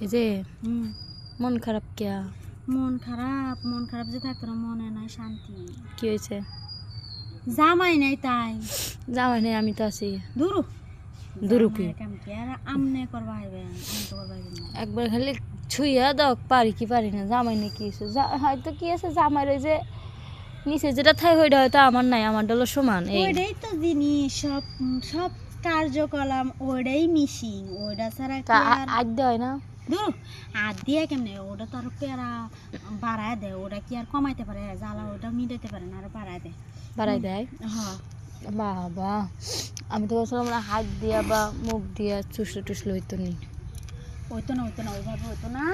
এই যে মন খারাপ কিয়া? মন খারাপ মন খারাপ যে থাকতো না মনে নাই শান্তি কি হয়েছে? জামাই নাই তাই। জামাই নেই আমি তো আছি। দুরু। দুরু কি? আমনে করবা একবার খালি ছুঁয়া দাও পারি কি পারি না জামাই নেই কি হয়তো কি আছে জামাই ওই যে নিচে যেটা থাই ওইটা হয়তো আমার নাই আমার হলো সমান এই। ওইটাই তো জিনিস সব সব কার্যকলাপ ওইটাই মিশিং ওইটা ছাড়া আর আজ দেয় না? ধুর আর দিয়ে কেমনে? ওটা তো আরও পেয়ারা বাড়ায় দেয়। ওটা কি আর কমাইতে পারে? জ্বালা ওটা মিটাইতে পারে না আরও বাড়ায় দেয়। বাড়াই দেয়? হ্যাঁ। বাবা আমি তো বলছিলাম না হাত দিয়া বা মুখ দিয়া চুষলে টুসলে হইতো নি। হইতো না হইতো না ওইভাবে হইতো না।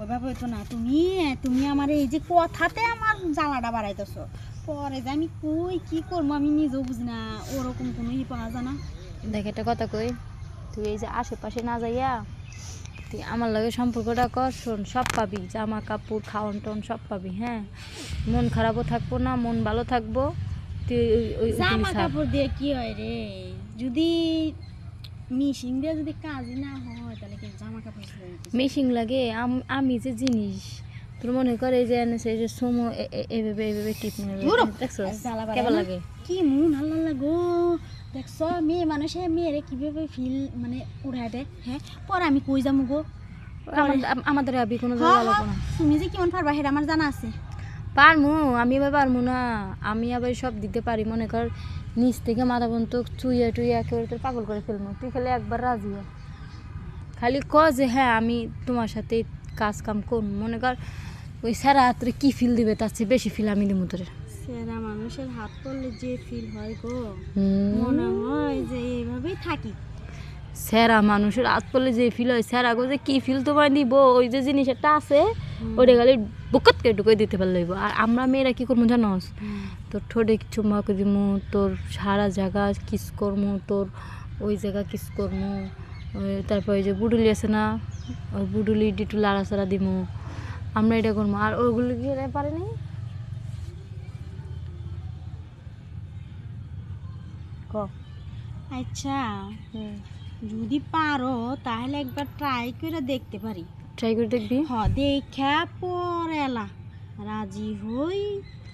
ওইভাবে হইতো না। তুমি তুমি আমার এই যে কথাতে আমার জ্বালাটা বাড়াইতেছো। পরে যে আমি কই কি করব আমি নিজেও বুঝি না। ওরকম কোনো ই পাওয়া যায় না। দেখ একটা কথা কই। তুই এই যে আশেপাশে না যাইয়া তুই আমার লগে সম্পর্কটা কর শোন সব পাবি জামা কাপড় খাওয়ান টাউন সব পাবি হ্যাঁ? মন খারাপও থাকব না মন ভালো থাকব। তুই ওই- জামা কাপড় দিয়ে কি হয় রে? যদি মিশিং দিয়ে যদি কাজই না হয় তাহলে কি জামা কাপড় ছেড়ে লাগে আম- যে জিনিস তোর মনে করে যে এনেছে যে সোমো এভাবে এভাবে টিপ ধুরো, দেখছ কেমন লাগে? কি মন আল্লাহ লাগো দেখছ মেয়ে মানুষে মেয়েরে কীভাবে ফিল মানে উড়াই দেয় হ্যাঁ? পরে আমি কই যাব গো? আমাদের আবি কোনো হ্যাঁ, না তুমি যে কেমন পারবা সেটা আমার জানা আছে। পারমু আমি এবার পারমু না। আমি আবার সব দিতে পারি মনে কর নিচ থেকে মাথা পর্যন্ত চুইয়া টুইয়া একেবারে তোর পাগল করে ফেলব তুই খালি একবার রাজি হ। খালি ক যে হ্যাঁ আমি তোমার সাথে কাজ কাম করব মনে কর ওই সারা হাতরে কি ফিল দিবে তার চেয়ে বেশি ফিল আমি দিব তোরে। সেরা মানুষের হাত পড়লে যে ফিল হয় গো। হয় থাকি স্যারা মানুষের হাত পড়লে যে ফিল হয় স্যারা গো যে কি ফিল তোমায় দিব ওই যে জিনিস একটা আছে ওটা খালি বুকত করে ঢুকে দিতে পারলে। আর আমরা মেয়েরা কি করব জানোস? তোর ঠোঁটে চুম্বা করে দিমু তোর সারা জায়গা কিস করমু তোর ওই জায়গা কিস করমু তারপর ওই যে বুডুলি আছে না ওই বুডুলি একটু লাড়াচাড়া দিমু আমরা এটা করব আর ওগুলো কি এরা পারে নাই? ক? আচ্ছা। যদি পারো তাহলে একবার ট্রাই করে দেখতে পারি। ট্রাই করে দেখবি? হ দেখা পরেলা রাজি হই?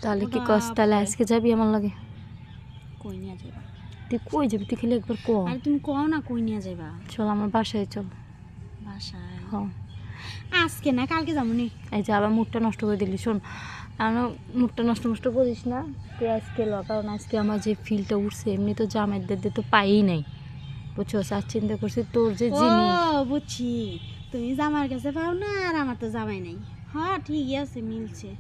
তাহলে কি কষ্ট কস? তাহলে আজকে যাবি আমার লাগে? কই নিয়ে যাবা তুই কই যাবি? তুই খেলে একবার কো আর তুমি কও না কই নিয়ে যাবা চল আমার বাসায় চল। বাসায়? হ আজকে না কালকে যাব নি এই যে আবার মুখটা নষ্ট করে দিলি শোন। আমার মুখটা নষ্ট নষ্ট করিস না তুই আজকে ল কারণ আজকে আমার যে ফিলটা উঠছে এমনি তো জামাইদের দের তো পাই নাই। বুঝছ আর চিন্তা করছি তোর যে জিনিস। বুঝছি। তুমি জামার কাছে পাও না আর আমার তো জামাই নাই। হ্যাঁ ঠিকই আছে মিলছে।